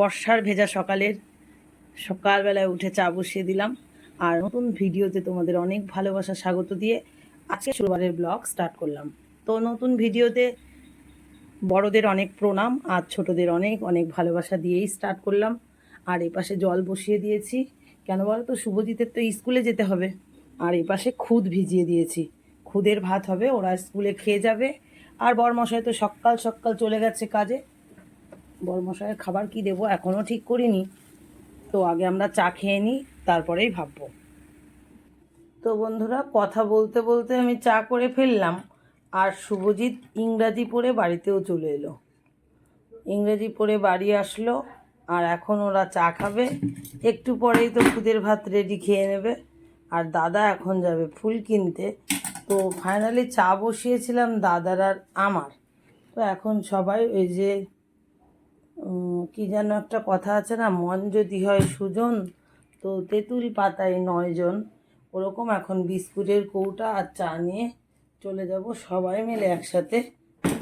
বর্ষার ভেজা সকালের সকালবেলায় উঠে চা বসিয়ে দিলাম। আর নতুন ভিডিওতে তোমাদের অনেক ভালোবাসা, স্বাগত দিয়ে আজকে শুক্রবারের ব্লগ স্টার্ট করলাম। তো নতুন ভিডিওতে বড়দের অনেক প্রণাম, আর ছোটদের অনেক অনেক ভালোবাসা দিয়েই স্টার্ট করলাম। আর এই পাশে জল বসিয়ে দিয়েছি। কেন বলো তো শুভজিতের তো স্কুলে যেতে হবে। আর এই পাশে খুদ ভিজিয়ে দিয়েছি। খুদের ভাত হবে, ওরা স্কুলে খেয়ে যাবে। আর বরমশাই তো সকাল সকাল চলে গেছে কাজে। বরমশাইয়ের খাবার কি দেবো? এখনও ঠিক করিনি। তো আগে আমরা চা খেয়ে নিই, তারপরেই ভাববো। তো বন্ধুরা, কথা বলতে বলতে আমি চা করে ফেললাম, আর শুভজিৎ ইংরাজি পড়ে বাড়িতেও চলে এলো। ইংরেজি পড়ে বাড়ি আসলো, আর এখন ওরা চা খাবে। একটু পরেই তো খুদের ভাত রেডি খেয়ে নেবে। আর দাদা এখন যাবে ফুল কিনতে। তো ফাইনালি চা বসিয়েছিলাম দাদার আর আমার। তো এখন সবাই ওই যে কি যেন একটা কথা আছে না? মন যদি হয় সুজন, তো তেঁতুল পাতায় নয়জন ওরকম এখন বিস্কুটের কৌটা আর চা নিয়ে চলে যাব সবাই মিলে একসাথে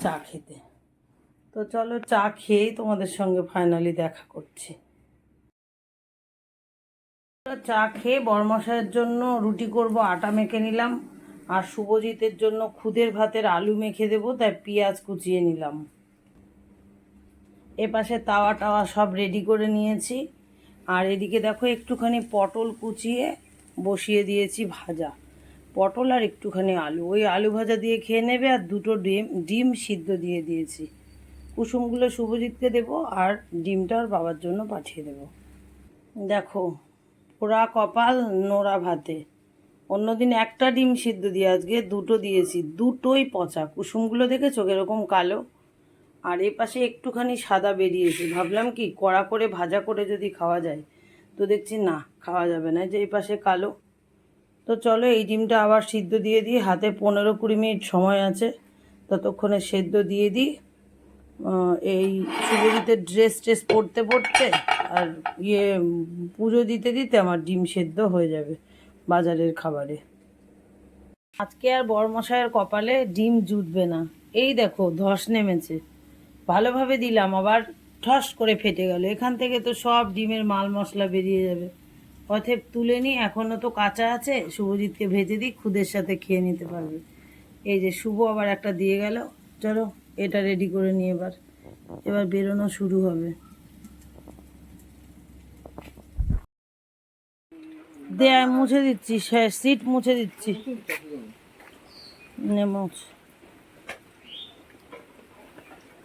চা খেতে। তো চলো চা খেয়েই তোমাদের সঙ্গে ফাইনালি দেখা করছি। চা খেয়ে বরমশাইয়ের জন্য রুটি করব, আটা মেখে নিলাম। আর শুভজিতের জন্য খুদের ভাতের আলু মেখে দেবো, তাই পেঁয়াজ কুচিয়ে নিলাম। এপাশে তাওয়া টাওয়া সব রেডি করে নিয়েছি। আর এদিকে দেখো একটুখানি পটল কুচিয়ে বসিয়ে দিয়েছি ভাজা। পটল আর একটুখানি আলু। ওই আলু ভাজা দিয়ে খেয়ে নেবে আর দুটো ডিম ডিম সিদ্ধ দিয়ে দিয়েছি। কুসুমগুলো শুভজিৎকে দেবো আর ডিমটা ওর বাবার জন্য পাঠিয়ে দেবো। দেখো, পোড়া কপাল, নোড়া ভাতে। অন্যদিন একটা ডিম সিদ্ধ দিয়ে, আজকে দুটো দিয়েছি। দুটোই পচা। কুসুমগুলো দেখেছ এরকম কালো? আর এ পাশে একটুখানি সাদা বেরিয়েছে। ভাবলাম কি, কড়া করে, ভাজা করে যদি খাওয়া যায়, তো দেখছি না, খাওয়া যাবে না। যে এই পাশে কালো। তো চলো, এই ডিমটা আবার সিদ্ধ দিয়ে দিই। হাতে পনেরো কুড়ি মিনিট সময় আছে। ততক্ষণে সেদ্ধ দিয়ে দিই। এই শুভজিতের ড্রেস ট্রেস পরতে পরতে আর ইয়ে পুজো দিতে দিতে আমার ডিম সেদ্ধ হয়ে যাবে বাজারের খাবারে। আজকে আর বরমশাইয়ের কপালে ডিম জুটবে না। এই দেখো, ধস নেমেছে। ভালোভাবে দিলাম, আবার ঠস করে ফেটে গেল। এখান থেকে তো সব ডিমের মাল মশলা বেরিয়ে যাবে। অথব তুলে নিই এখনও তো কাঁচা আছে, শুভজিৎকে ভেজে দিই, খুদের সাথে খেয়ে নিতে পারবে। এই যে শুভ আবার একটা দিয়ে গেল, চলো এটা রেডি করে নিই এবার। এবার বেরোনো শুরু হবে। দে, আমি মুছে দিচ্ছি সিট মুছে দিচ্ছি। নে, মুছ।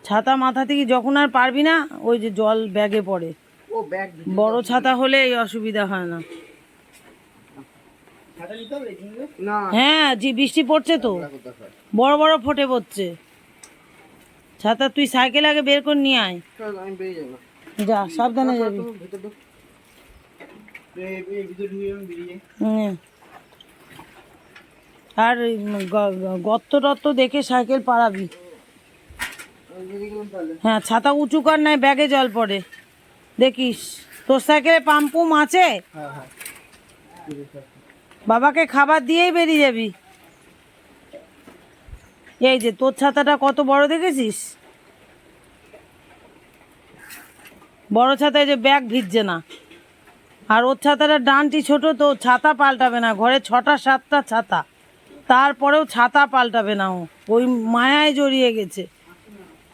ছাতা মাথা থেকে যখন আর পারবি না ওই যে জল ব্যাগে পড়ে। ও ব্যাগ বড় ছাতা হলে এই অসুবিধা হয় না। না। হ্যাঁ জি বৃষ্টি পড়ছে তো। বড় বড় ফোটে পড়ছে। ছাতা তুই সাইকেল আগে বের করে নিয়ে আয়। চল, আমি বেরিয়ে যাব। যা সাবধানে যাবি। হুম। আর উম, গ- গ- গর্ত টত্ত দেখে সাইকেল পারাবি আমি বেরিয়ে গেলাম তাহলে হ্যাঁ ছাতা উঁচু কর নাই ব্যাগে জল পড়ে। দেখিস তোর সাইকেলে পাম্পুম আছে? হ্যাঁ হ্যাঁ। বাবাকে খাবার দিয়েই বেরিয়ে যাবি। এই যে তোর ছাতাটা কত বড় দেখেছিস? বড় ছাতায় যে ব্যাগ ভিজছে না। আর ওর ছাতাটা ডানটি ছোট তো ছাতা পাল্টাবে না। ঘরে ছটা সাতটা ছাতা। তারপরেও ছাতা পাল্টাবে না ও। ওই মায়ায় জড়িয়ে গেছে।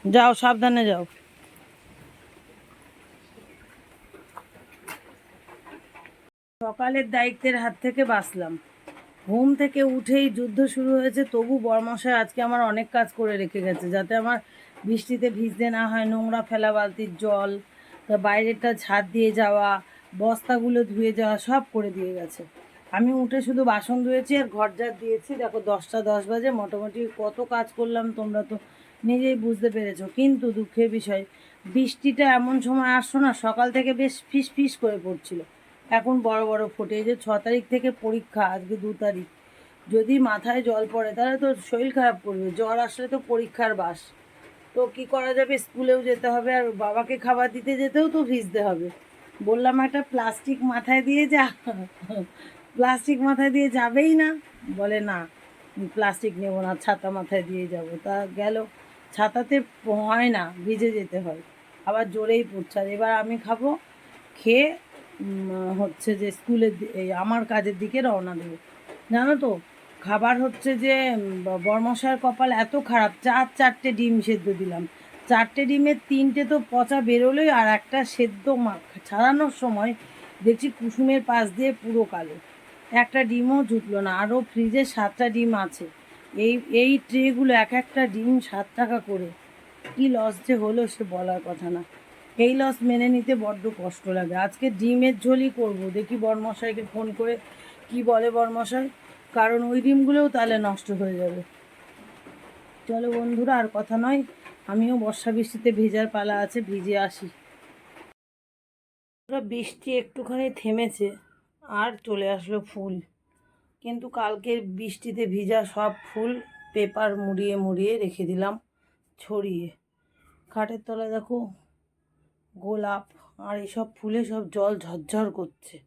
যাও, সাবধানে যাও। সকালের দায়িত্বের হাত থেকে বাঁচলাম। ঘুম থেকে উঠেই যুদ্ধ শুরু হয়েছে, তবু বরমশাই আজকে আমার অনেক কাজ করে রেখে গেছে, যাতে আমার বৃষ্টিতে ভিজতে না হয়, নোংরা ফেলা বালতির জল, তা বাইরেরটা ছাদ দিয়ে যাওয়া, বস্তাগুলো ধুয়ে যাওয়া, সব করে দিয়ে গেছে। আমি উঠে শুধু বাসন ধুয়েছি আর ঘর ঝাড় দিয়েছি। দেখো, দশটা দশ বাজে, মোটামুটি কত কাজ করলাম তোমরা তো নিজেই বুঝতে পেরেছ। কিন্তু দুঃখের বিষয়, বৃষ্টিটা এমন সময় আসছো না, সকাল থেকে বেশ ফিস ফিস করে পড়ছিল। এখন বড় বড় ফোটে যে ছ তারিখ থেকে পরীক্ষা, আজকে দু তারিখ। যদি মাথায় জল পড়ে, তাহলে তো শরীর খারাপ করবে, জ্বর আসলে তো পরীক্ষার বাস। তো কি করা যাবে? স্কুলেও যেতে হবে, আর বাবাকে খাবার দিতে যেতেও তো ভিজতে হবে। বললাম, একটা প্লাস্টিক মাথায় দিয়ে যা। প্লাস্টিক মাথায় দিয়ে যাবেই না? বলে, না, প্লাস্টিক নেব না, ছাতা মাথায় দিয়ে যাব। তা গেল। ছাতাতে হয় না, ভিজে যেতে হয়। আবার জোরেই পড়ছে। আর এবার আমি খাব, খেয়ে হচ্ছে যে স্কুলের আমার কাজের দিকে রওনা দেবো। জানো তো, খাবার হচ্ছে যে বর্মশার কপাল এত খারাপ, চার, চারটে ডিম সেদ্ধ দিলাম। চারটে ডিমের তিনটে তো পচা বেরোলোই, আর একটা সেদ্ধ ছাড়ানোর সময় দেখছি কুসুমের পাশ দিয়ে পুরো কালো। একটা ডিমও জুটলো না, আরও ফ্রিজে সাতটা ডিম আছে। এই এই ট্রেগুলো এক একটা ডিম সাত টাকা করে। কী লস যে হলো সে বলার কথা না। এই লস মেনে নিতে বড্ড কষ্ট লাগে। আজকে ডিমের ঝোলই করব। দেখি বরমশাইকে ফোন করে কি বলে বরমশাই। কারণ ওই ডিমগুলোও তাহলে নষ্ট হয়ে যাবে। চলো বন্ধুরা, আর কথা নয়। আমিও বর্ষা বৃষ্টিতে ভেজার পালা আছে, ভিজে আসি। বৃষ্টি একটুখানি থেমেছে, আর চলে আসলো ফুল। কিন্তু কালকের বৃষ্টিতে ভিজা সব ফুল পেপার মুড়িয়ে মুড়িয়ে রেখে দিলাম ছড়িয়ে। খাটের তলায় দেখো গোলাপ আর এসব ফুলে সব জল ঝরঝর করছে।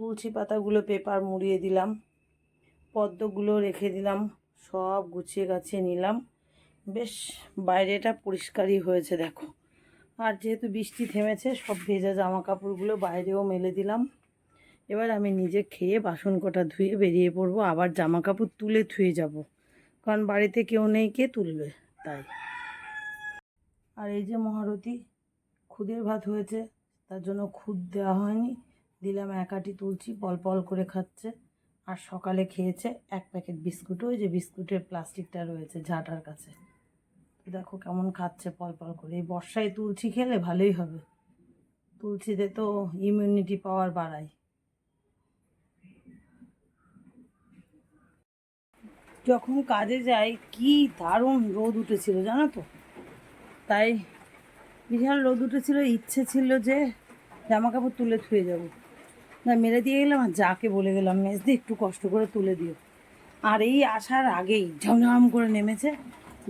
তুলসী পাতাগুলো পেপার মুড়িয়ে দিলাম, পদ্মগুলো রেখে দিলাম, সব গুছিয়ে গাছিয়ে নিলাম। বেশ, বাইরেটা পরিষ্কারই হয়েছে দেখো। আর যেহেতু বৃষ্টি থেমেছে, সব ভেজা জামা কাপড়গুলো বাইরেও মেলে দিলাম। এবার আমি নিজে খেয়ে বাসন কটা ধুয়ে বেরিয়ে পড়ব, আবার জামা কাপড় তুলে ধুয়ে যাব। কারণ বাড়িতে কেউ নেই, কে তুলবে? তাই। আর এই যে মহারতী খুদের ভাত হয়েছে, তার জন্য খুদ দেওয়া হয়নি। দিলাম একাটি তুলছি, পল পল করে খাচ্ছে। আর সকালে খেয়েছে এক প্যাকেট বিস্কুট। ওই যে বিস্কুটের প্লাস্টিকটা রয়েছে ঝাঁটার কাছে। দেখো কেমন খাচ্ছে পল পল করে। এই বর্ষায় তুলসী খেলে ভালোই হবে। তুলসীতে তো ইমিউনিটি পাওয়ার বাড়ায়। যখন কাজে যাই, কি দারুণ রোদ উঠেছিল, জানো তো? তাই বিশাল রোদ উঠেছিল, ইচ্ছে ছিল যে জামা কাপড় তুলে ধুয়ে যাব। না, মেরে দিয়ে গেলাম আর যাকে বলে গেলাম, মেজদি একটু কষ্ট করে তুলে দিও। আর এই আসার আগেই ঝমঝম করে নেমেছে,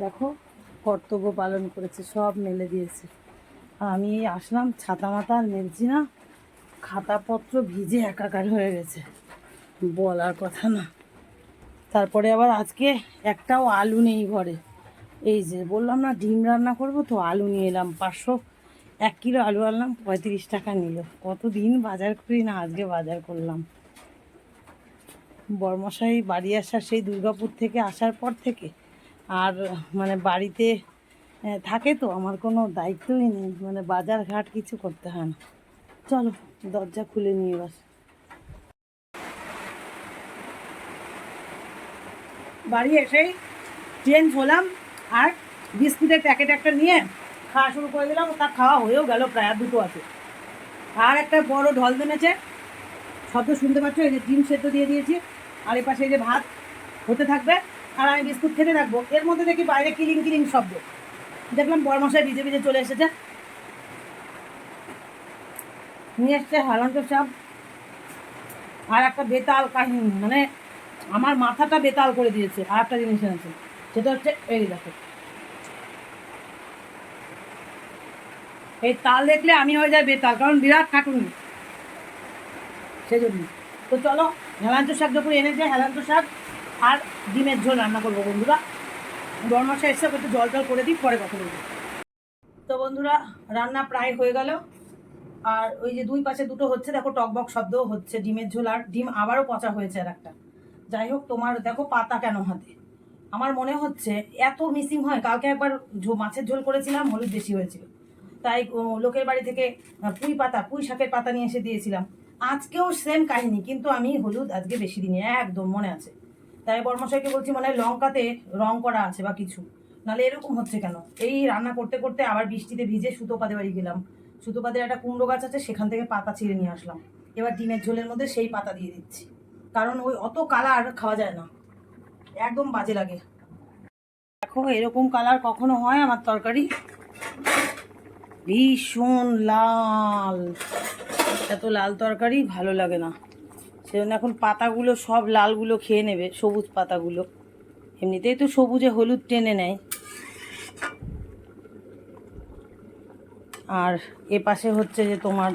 দেখো কর্তব্য পালন করেছে, সব মেলে দিয়েছে। আমি আসলাম ছাতা মাতা আর মেলছি না, খাতাপত্র ভিজে একাকার হয়ে গেছে। বলার কথা না। তারপরে আবার আজকে একটাও আলু নেই ঘরে। এই যে বললাম না, ডিম রান্না করব তো, আলু নিয়ে এলাম। পাঁচশো এক কিলো আলু আনলাম, পঁয়ত্রিশ টাকা নিল। কতদিন বাজার করি না, আজকে বাজার করলাম। বর্মশাই বাড়ি আসার সেই দুর্গাপুর থেকে আসার পর থেকে আর মানে বাড়িতে থাকে তো, আমার কোনো দায়িত্বই নেই। মানে বাজার ঘাট কিছু করতে হয় না। চলো, দরজা খুলে নিয়ে বাস বাড়ি এসেই চেঞ্জ হলাম আর বিস্কুটের প্যাকেট একটা নিয়ে খাওয়া শুরু করে দিলাম। তা খাওয়া হয়েও গেল প্রায় দুটো আছে। আর একটা বড় ঢল দেনেছে শব্দ শুনতে পাচ্ছ? এই যে ডিম সেদ্ধ দিয়ে দিয়েছি। আর এপাশে এই যে ভাত হতে থাকবে। আর আমি বিস্কুট খেতে থাকব। এর মধ্যে দেখি বাইরে কিলিং কিলিং শব্দ। দেখলাম বরমশাই ভিজে ভিজে চলে এসেছে। নিয়ে এসছে হালন্ত সাপ আর একটা বেতাল কাহিনী মানে আমার মাথাটা বেতাল করে দিয়েছে, আর একটা জিনিস এনেছে, সেটা হচ্ছে এই দেখো। এই তাল দেখলে আমি হয়ে যাই বেতাল, কারণ বিরাট খাটুনি। সেজন্য তো চলো, হেলান্ত শাক যখন এনেছে হেলান্ত শাক আর ডিমের ঝোল রান্না করব বন্ধুরা। গরমাসা এসে একটু জল টল করে দিই, পরে কথা বলব। তো বন্ধুরা, রান্না প্রায় হয়ে গেল। আর ওই যে দুই পাশে দুটো হচ্ছে, দেখো টকবক শব্দও হচ্ছে, ডিমের ঝোল আর ডিম আবারও পচা হয়েছে আর একটা। যাই হোক, তোমার দেখো পাতা কেন হাতে? আমার মনে হচ্ছে এত মিসিং হয়, কালকে একবার মাছের ঝোল করেছিলাম, হলুদ বেশি হয়েছিল। তাই লোকের বাড়ি থেকে পুঁই পাতা, পুঁই শাকের পাতা নিয়ে এসে দিয়েছিলাম। আজকেও সেম কাহিনী, কিন্তু আমি হলুদ আজকে বেশি দিনই একদম মনে আছে। তাই বর্মশাইকে বলছি মানে লঙ্কাতে রং করা আছে বা কিছু। নাহলে এরকম হচ্ছে কেন? এই রান্না করতে করতে আবার বৃষ্টিতে ভিজে সুতোপাদের বাড়ি গেলাম। সুতোপাদের একটা কুমড়ো গাছ আছে, সেখান থেকে পাতা ছিঁড়ে নিয়ে আসলাম। এবার ডিমের ঝোলের মধ্যে সেই পাতা দিয়ে দিচ্ছি। কারণ ওই অত কালার খাওয়া যায় না। একদম বাজে লাগে। দেখো, এরকম কালার কখনো হয় আমার তরকারি? ভীষণ লাল। এত লাল তরকারি ভালো লাগে না। সেজন্য এখন পাতাগুলো সব লালগুলো খেয়ে নেবে, সবুজ পাতাগুলো। এমনিতেই তো সবুজে হলুদ টেনে নেয়। আর এ পাশে হচ্ছে যে তোমার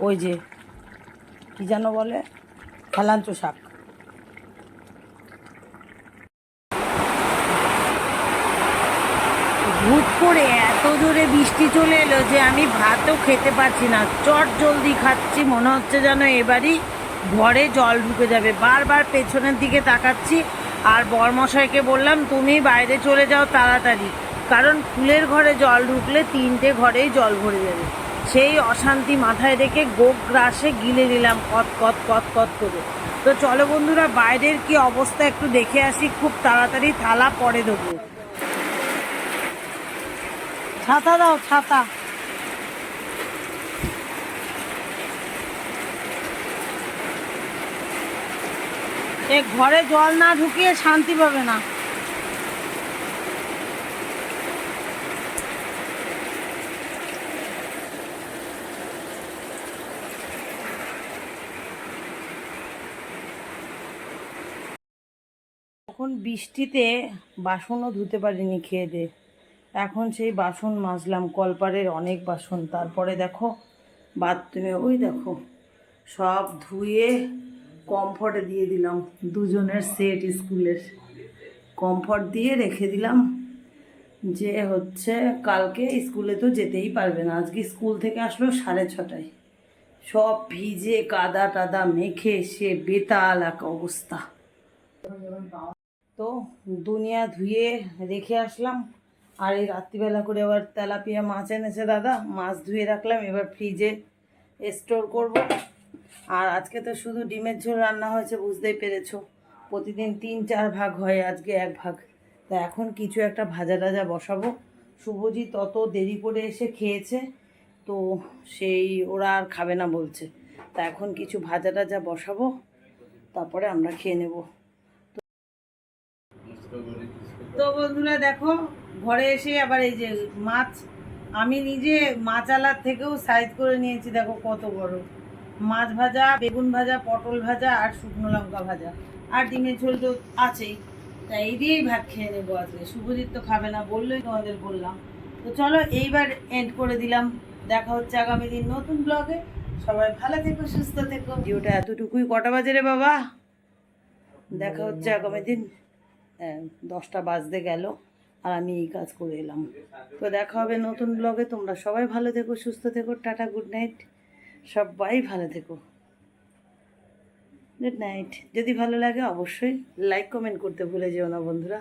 ওই যে, কী যেন বলে? হেলাঞ্চ শাক। হুট করে এত জোরে বৃষ্টি চলে এলো যে আমি ভাতও খেতে পারছি না। চট জলদি খাচ্ছি, মনে হচ্ছে যেন এবারই ঘরে জল ঢুকে যাবে। বারবার পেছনের দিকে তাকাচ্ছি আর বরমশাইকে বললাম, তুমি বাইরে চলে যাও তাড়াতাড়ি, কারণ ফুলের ঘরে জল ঢুকলে তিনটে ঘরেই জল ভরে যাবে। সেই অশান্তি মাথায় রেখে গোক গ্রাসে গিলে নিলাম কত কত কত কত করে। তো চলো বন্ধুরা, বাইরের কি অবস্থা একটু দেখে আসি, খুব তাড়াতাড়ি থালা পরে দেবো ছাতা দাও, ছাতা। এ ঘরে জল না ঢুকিয়ে শান্তি পাবে না। তখন বৃষ্টিতে বাসনও ধুতে পারিনি খেয়ে দিয়ে এখন সেই বাসন মাজলাম, কলপারের অনেক বাসন। তারপরে দেখো, বাথরুমে, ওই দেখো, সব ধুয়ে কমফর্টে দিয়ে দিলাম। দুজনের সেট স্কুলের। কমফর্ট দিয়ে রেখে দিলাম যে হচ্ছে কালকে স্কুলে তো যেতেই পারবে না। আজকে স্কুল থেকে আসলো সাড়ে ছটায়। সব ভিজে, কাদা টাদা মেখে, সে বেতাল এক অবস্থা। তো দুনিয়া ধুয়ে রেখে আসলাম। আর এই রাত্রিবেলা করে আবার তেলাপিয়া মাছ এনেছে দাদা। মাছ ধুয়ে রাখলাম, এবার ফ্রিজে স্টোর করব। আর আজকে তো শুধু ডিমের ঝোল রান্না হয়েছে, বুঝতেই পেরেছ। প্রতিদিন তিন, চার ভাগ হয়, আজকে এক ভাগ। তা এখন কিছু একটা ভাজা টাজা বসাবো। শুভজি তত দেরি করে এসে খেয়েছে, তো সেই ওরা আর খাবে না বলছে। তা এখন কিছু ভাজা টাজা বসাবো, তারপরে আমরা খেয়ে নেব। তো বন্ধুরা দেখো, ঘরে এসে আবার এই যে মাছ, আমি নিজে মাছ আলার থেকেও সাইজ করে নিয়েছি, দেখো কত বড়। মাছ ভাজা, বেগুন ভাজা, পটল ভাজা আর শুকনো লঙ্কা ভাজা। আর ডিমের ঝোল তো আছেই। তাই এই দিয়েই ভাত খেয়ে নেব আজকে। শুভজিৎ তো খাবে না বললোই তোমাদের বললাম। তো চলো এইবার এন্ড করে দিলাম। দেখা হচ্ছে আগামী দিন নতুন ব্লগে সবাই ভালো থেকো, সুস্থ থেকো। ভিডিওটা এতটুকুই কটা বাজে রে বাবা? দেখা হচ্ছে আগামী দিন। দশটা বাজতে গেল আর আমি এই কাজ করে এলাম। তো দেখা হবে নতুন ব্লগে তোমরা সবাই ভালো থেকো, সুস্থ থেকো, টাটা গুড নাইট সবাই ভালো থেকো। গুড নাইট যদি ভালো লাগে অবশ্যই লাইক কমেন্ট করতে ভুলে যেও না বন্ধুরা।